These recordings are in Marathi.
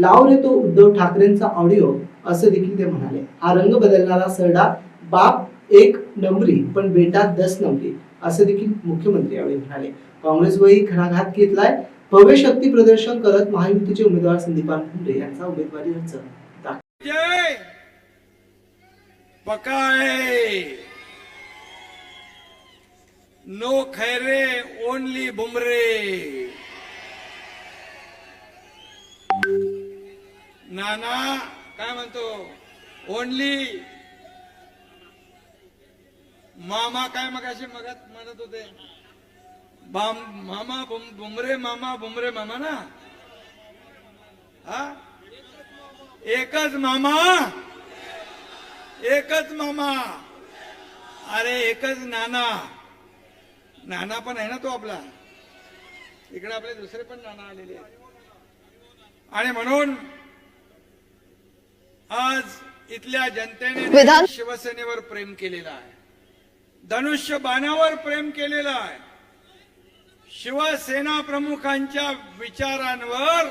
लाव रे तो उद्धव ठाकरेंचा ऑडिओ असं देखील ते म्हणाले. हा रंग बदलणारा सरडा बाप एक नंबरी पण बेटा दस नंबरी असं देखील मुख्यमंत्री यावेळी म्हणाले. काँग्रेसवरही घराघात घेतलाय. भव्य शक्ती प्रदर्शन करत महायुतीचे उमेदवार संदीपान भुमरे यांचा उमेदवारी अर्ज पकाय नो खैरे ओनली बुमरे! नाना. काय म्हणतो? ओनली. मामा काय मगाशी मगत म्हणत होते? मामा बुमरे मामा बुमरे मामा ना? हा? एकच मामा. एकच मामा. अरे एकच नाना. नाना पण आहे ना तो आपला. इकडे आपले दुसरे पण नाना आलेले आणि म्हणून आज इथल्या जनतेने शिवसेनेवर प्रेम केलेलं आहे. धनुष्य बाणावर प्रेम केलेलं आहे. शिवसेना प्रमुखांच्या विचारांवर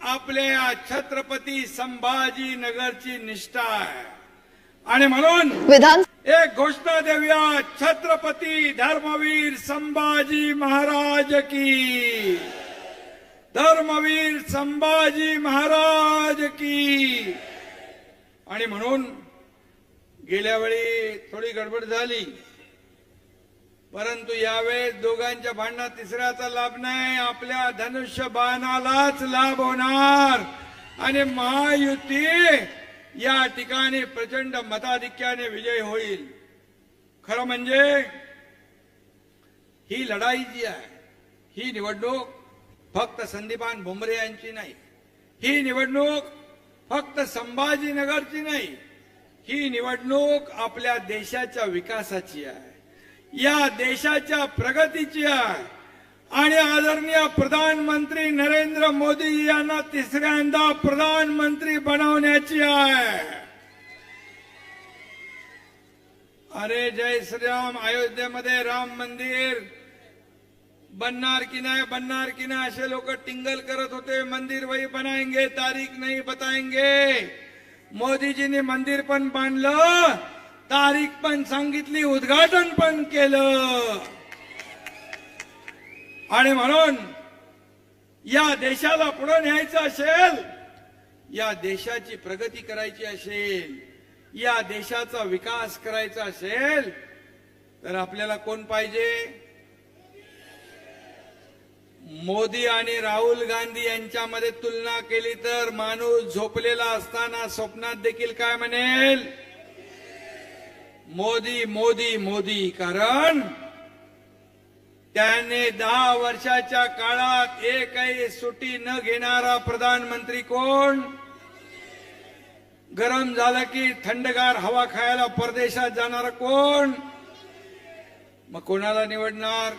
आपल्या छत्रपती संभाजी नगरची निष्ठा आहे. आणि म्हणून विधान एक घोषणा देऊया छत्रपती धर्मवीर संभाजी महाराज की. धर्मवीर संभाजी महाराज की. आणि म्हणून गेल्या वेळी थोडी गडबड झाली. परंतु यावेळेस दोघांच्या भांडणात तिसऱ्याचा लाभ नाही. आपल्या धनुष्य बाणालाच लाभ होणार. आणि महायुती या ठिकाणी प्रचंड मताधिक्याने विजय होईल. खरं म्हणजे ही लढाई जी आहे ही निवडणूक फक्त संदीपान भुमरे यांची नाही. ही निवडणूक फक्त संभाजीनगरची नाही ही निवडणूक आपल्या देशाच्या विकासाची आहे. या देशाच्या प्रगतीची आहे. आणि आदरणीय प्रधानमंत्री नरेंद्र मोदी यांना तिसऱ्यांदा प्रधानमंत्री बनवण्याची आहे. अरे जय श्रीराम अयोध्येमध्ये राम मंदिर. बनणार की नाही बनणार की नाही असे लोक टिंगल करत होते मंदिर वही बनाएंगे तारीख नाही बताएंगे। मोदीजींनी मंदिर पण बांधलं तारीख पण सांगितली उद्घाटन पण केलं। आणि म्हणून या देशाला पुढे न्यायचं असेल या देशाची प्रगती करायची असेल या देशाचा विकास करायचा असेल तर आपल्याला कोण पाहिजे? मोदी आणि राहुल गांधी यांच्यामध्ये तुलना केली तर माणूस झोपलेला असताना स्वप्नात देखील काय म्हणेल? मोदी मोदी मोदी. कारण त्याने दहा वर्षाच्या काळात एकही सुट्टी न घेणारा प्रधानमंत्री कोण? गरम झालं की थंडगार हवा खायला परदेशात जाणारा कोण? मग कोणाला निवडणार?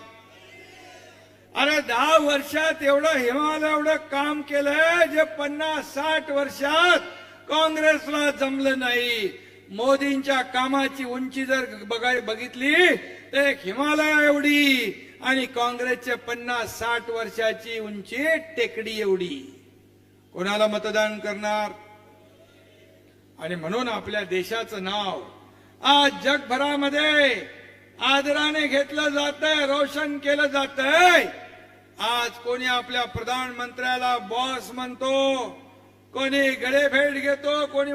अरे दहा वर्षात एवढं हिमालय एवढं काम केलंय जे पन्नास साठ वर्षात काँग्रेसला जमलं नाही. मोदींच्या कामाची उंची जर बघाय बघितली तर एक हिमालया एवढी आणि काँग्रेसचे पन्नास साठ वर्षाची उंची टेकडी एवढी. कोणाला मतदान करणार? आणि म्हणून आपल्या देशाचं नाव आज जगभरामध्ये आदराने घेतलं जातंय रोशन केलं जातंय. आज कोणी आपल्या प्रधानमंत्र्याला बॉस म्हणतो कोणी गडेफेड घेतो कोणी